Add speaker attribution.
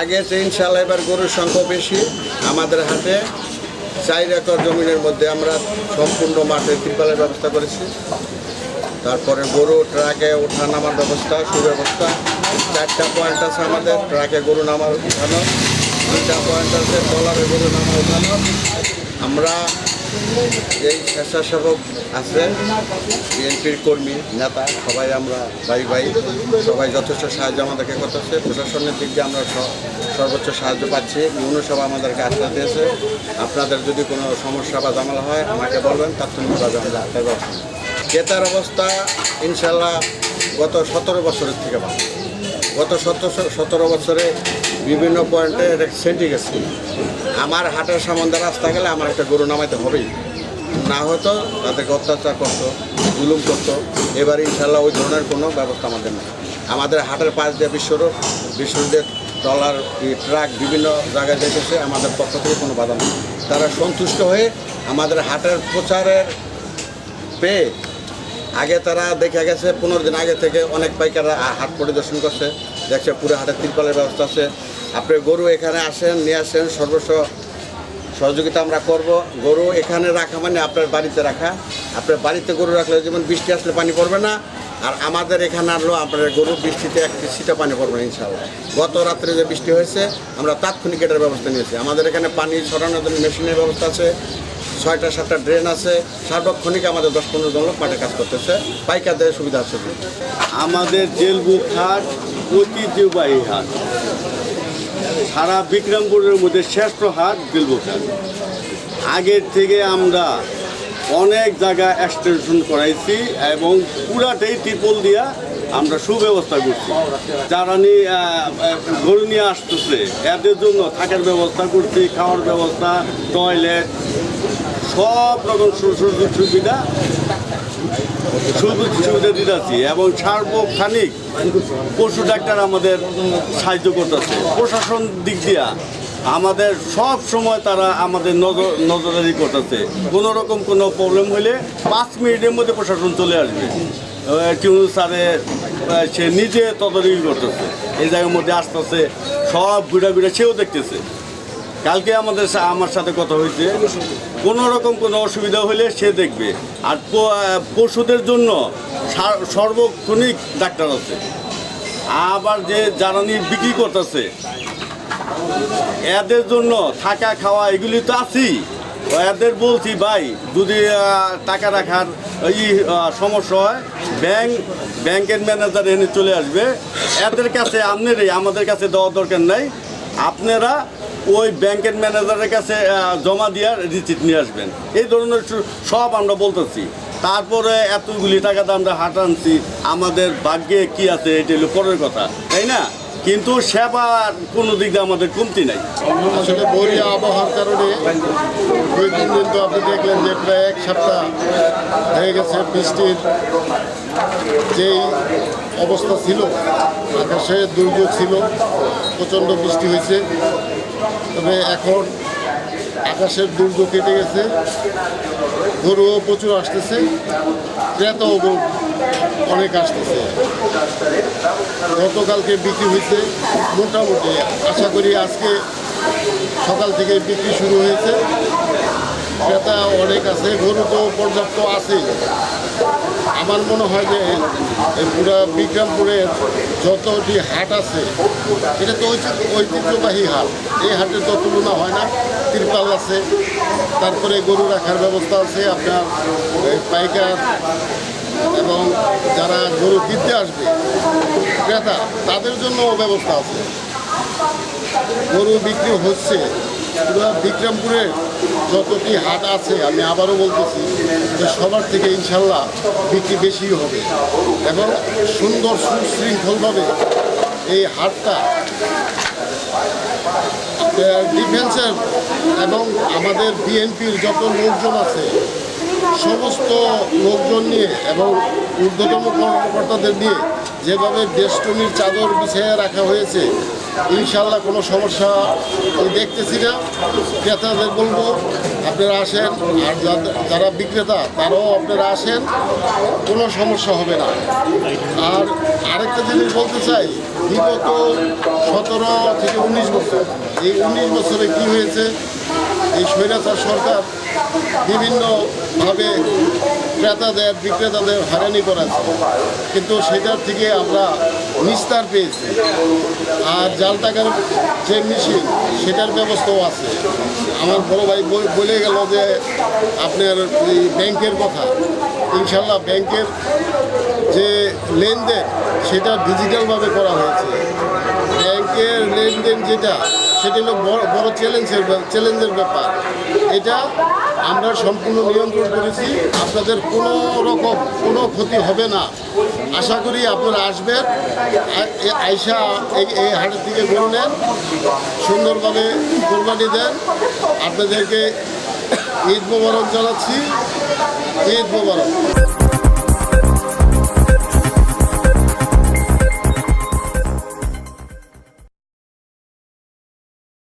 Speaker 1: আগে যে ইনশাল্লাহ এবার গরুর সংখ্যা বেশি আমাদের হাতে চার একর জমিনের মধ্যে আমরা সম্পূর্ণ মাঠে ত্রিপালের ব্যবস্থা করেছি। তারপরে গরু ট্রাকে ওঠা নামার ব্যবস্থা, সুব্যবস্থা। চারটা পয়েন্ট আছে আমাদের, ট্রাকে গরু নামার উঠানো। দুইটা পয়েন্ট আছে, ট্রলারে গরু নামা উঠানো। আমরা এই স্বেচ্ছাসেবক আছে, বিএনপির কর্মী, নেতা, সবাই আমরা ভাই ভাই, সবাই যথেষ্ট সাহায্য আমাদেরকে করতেছে। প্রশাসনের দিক দিয়ে আমরা সর্বোচ্চ সাহায্য পাচ্ছি ইউনুসভা আমাদেরকে আশ্বাস দিয়েছে। আপনাদের যদি কোনো সমস্যা বা ঝামেলা হয়, আমাকে বলবেন তাৎক্ষণিকভাবে আমরা। ক্রেতার অবস্থা, ইনশাল্লাহ গত সতেরো বছরের থেকে ভালো। গত সতেরো বছরে বিভিন্ন পয়েন্টে সেন্টি গেছে। আমার হাটের সম্বন্ধে রাস্তা গেলে আমার একটা গরু নামাইতে হবেই। না হতো, তাদেরকে অত্যাচার করতো, জুলুম করতো। এবার ইনশাল্লাহ ওই ধরনের কোনো ব্যবস্থা আমাদের নেই। আমাদের হাটের পাশ দিয়ে বিশ্বরোড বিশ্বরোডের ট্রলার ট্রাক বিভিন্ন জায়গায় দেখেছে, আমাদের পক্ষ থেকে কোনো বাধা নেই। তারা সন্তুষ্ট হয়ে আমাদের হাটের প্রচারের পেয়ে আগে তারা দেখে গেছে, পনেরো দিন আগে থেকে অনেক পাইকাররা হাট পরিদর্শন করছে। দেখছে পুরো হাটের তিরপালের ব্যবস্থা আছে। আপনি গরু এখানে আসেন, নিয়ে আসেন, সর্বস্ব সহযোগিতা আমরা করব। গরু এখানে রাখা মানে আপনার বাড়িতে রাখা। আপনার বাড়িতে গরু রাখলে যেমন বৃষ্টি আসলে পানি পড়বে না, আর আমাদের এখানে আনলো আপনার গরু বৃষ্টিতে একটি সিটা পানি পড়বে না ইনশাল্লাহ গত রাত্রে যে বৃষ্টি হয়েছে, আমরা তাৎক্ষণিক এটার ব্যবস্থা নিয়েছি। আমাদের এখানে পানি ছড়ানোর জন্য মেশিনের ব্যবস্থা আছে। ছয়টা, সাতটা ড্রেন আছে। সার্বক্ষণিক আমাদের দশ পনেরো জন লোক মাঠে কাজ করতেছে। পাইকার পাইকারদের সুবিধা আছে।
Speaker 2: আমাদের জেলবুক হাট ঐতিহ্যবাহী হাট। সারা বিক্রমপুরের মধ্যে শ্রেষ্ঠ হাট জেলবুক হাট। আগের থেকে আমরা অনেক জায়গা এক্সটেনশন করাইছি এবং পুরাটাই ত্রিপল দিয়া আমরা সুব্যবস্থা করছি। যারা নিয়ে গরু নিয়ে আসতেছে, এদের জন্য থাকার ব্যবস্থা করছি, খাওয়ার ব্যবস্থা, টয়লেট, সব রকম সুযোগ সুবিধা সুযোগ সুবিধা দিতেছি এবং সার্বক্ষণিক পশু ডাক্তার আমাদের সাহায্য করতেছে। প্রশাসন দিক দিয়া আমাদের সব সময় তারা আমাদের নজর, নজরদারি করতেছে। কোনো রকম কোনো প্রবলেম হলে পাঁচ মিনিটের মধ্যে প্রশাসন চলে আসবে। টিউন স্যারে? সে নিজে তদারকি করতেছে। এই জায়গার মধ্যে আসতেছে, সব ঘুরা ঘুরে সেও দেখতেছে। কালকে আমাদের আমার সাথে কথা হয়েছে, কোনো রকম কোনো অসুবিধা হলে সে দেখবে। আর পশুদের জন্য সার- সর্বক্ষণিক ডাক্তার আছে। আবার যে জ্বালানি বিক্রি করতেছে, এদের জন্য থাকা খাওয়া এগুলি তো আছেই। এদের বলছি ভাই যদি টাকা রাখার আহ, সমস্যা হয় ব্যাংক ব্যাংকের ম্যানেজার এনে চলে আসবে। এদের কাছে আপনারই আমাদের কাছে দেওয়ার দরকার নাই। আপনারা ওই ব্যাংকের ম্যানেজারের কাছে জমা দেওয়ার রিসিট নিয়ে আসবেন। এই ধরনের সব আমরা বলতেছি। তারপরে এতগুলি টাকাতে আমরা হাঁটানছি আমাদের ভাগ্যে কি আছে এটা হলো পরের কথা তাই না? কিন্তু সেবার কোনো দিক দিয়ে আমাদের কমতি নাই।
Speaker 3: আসলে বরিয়া আবহাওয়ার কারণে দুই দিন তো আপনি দেখলেন যে প্রায় এক সপ্তাহ হয়ে গেছে বৃষ্টির যেই অবস্থা ছিল, আকাশে দুর্যোগ ছিল, প্রচণ্ড বৃষ্টি হয়েছে। তবে এখন আকাশের দুর্যোগ কেটে গেছে, গরুও প্রচুর আসতেছে, ক্রেতাও অনেক আসতেছে। গতকালকে বিক্রি হয়েছে মোটামুটি, আশা করি আজকে সকাল থেকে বিক্রি শুরু হয়েছে। ক্রেতা অনেক আছে, গরু তো পর্যাপ্ত আছেই। আমার মনে হয় যে এই পুরা বিক্রমপুরের যতটি হাট আছে, এটা তো ঐতি- ঐতিহ্যবাহী হাট। এই হাটের তো তুলনা হয় না, তিরপাল আছে, তারপরে গরু রাখার ব্যবস্থা আছে, আপনার পাইকার এবং যারা গরু কিনতে আসবে, ক্রেতা, তাদের জন্য ব্যবস্থা আছে। গরু বিক্রি হচ্ছে পুরো বিক্রমপুরে যতটি হাট আছে, আমি আবারও বলতেছি যে সবার থেকে ইনশাল্লাহ বিক্রি বেশি হবে। এবং সুন্দর, সুশৃঙ্খলভাবে এই হাটটা ডিফেন্সের এবং আমাদের বিএনপির যত লোকজন আছে সমস্ত লোকজন নিয়ে এবং ঊর্ধ্বতম কর্মকর্তাদের নিয়ে যেভাবে দেশটনির চাদর বিছিয়ে রাখা হয়েছে ইনশাল্লাহ কোনো সমস্যা আমি দেখতেছি না। ক্রেতাদের বলব, আপনারা আসেন, আর যারা বিক্রেতা, তারাও আপনারা আসেন, কোনো সমস্যা হবে না। আর আরেকটা জিনিস বলতে চাই, বিগত সতেরো থেকে উনিশ বছর, এই উনিশ বছরে কি হয়েছে? এই স্বৈরাচার সরকার বিভিন্নভাবে ক্রেতাদের বিক্রেতাদের হয়রানি করাচ্ছে কিন্তু সেটার থেকে আমরা নিস্তার পেয়েছি। আর জাল টাকার যে মেশিন, সেটার ব্যবস্থাও আছে। আমার বড় ভাই বল- গেল যে, আপনার এই ব্যাংকের কথা। ইনশাল্লাহ ব্যাংকের যে লেনদেন, সেটা ডিজিটালভাবে করা হয়েছে। ব্যাংকের লেনদেন যেটা, সেটা হলো বড় বড় চ্যালেঞ্জের চ্যালেঞ্জের ব্যাপার। এটা আমরা সম্পূর্ণ নিয়ন্ত্রণ করেছি। আপনাদের কোনো রকম কোনো ক্ষতি হবে না। আশা করি আপনারা আসবেন। আইসা এই হাটের দিকে গরু নেন। সুন্দরভাবে কোরবানি দেন। আপনাদেরকে ঈদ মোবারক জানাচ্ছি। ঈদ মোবারক।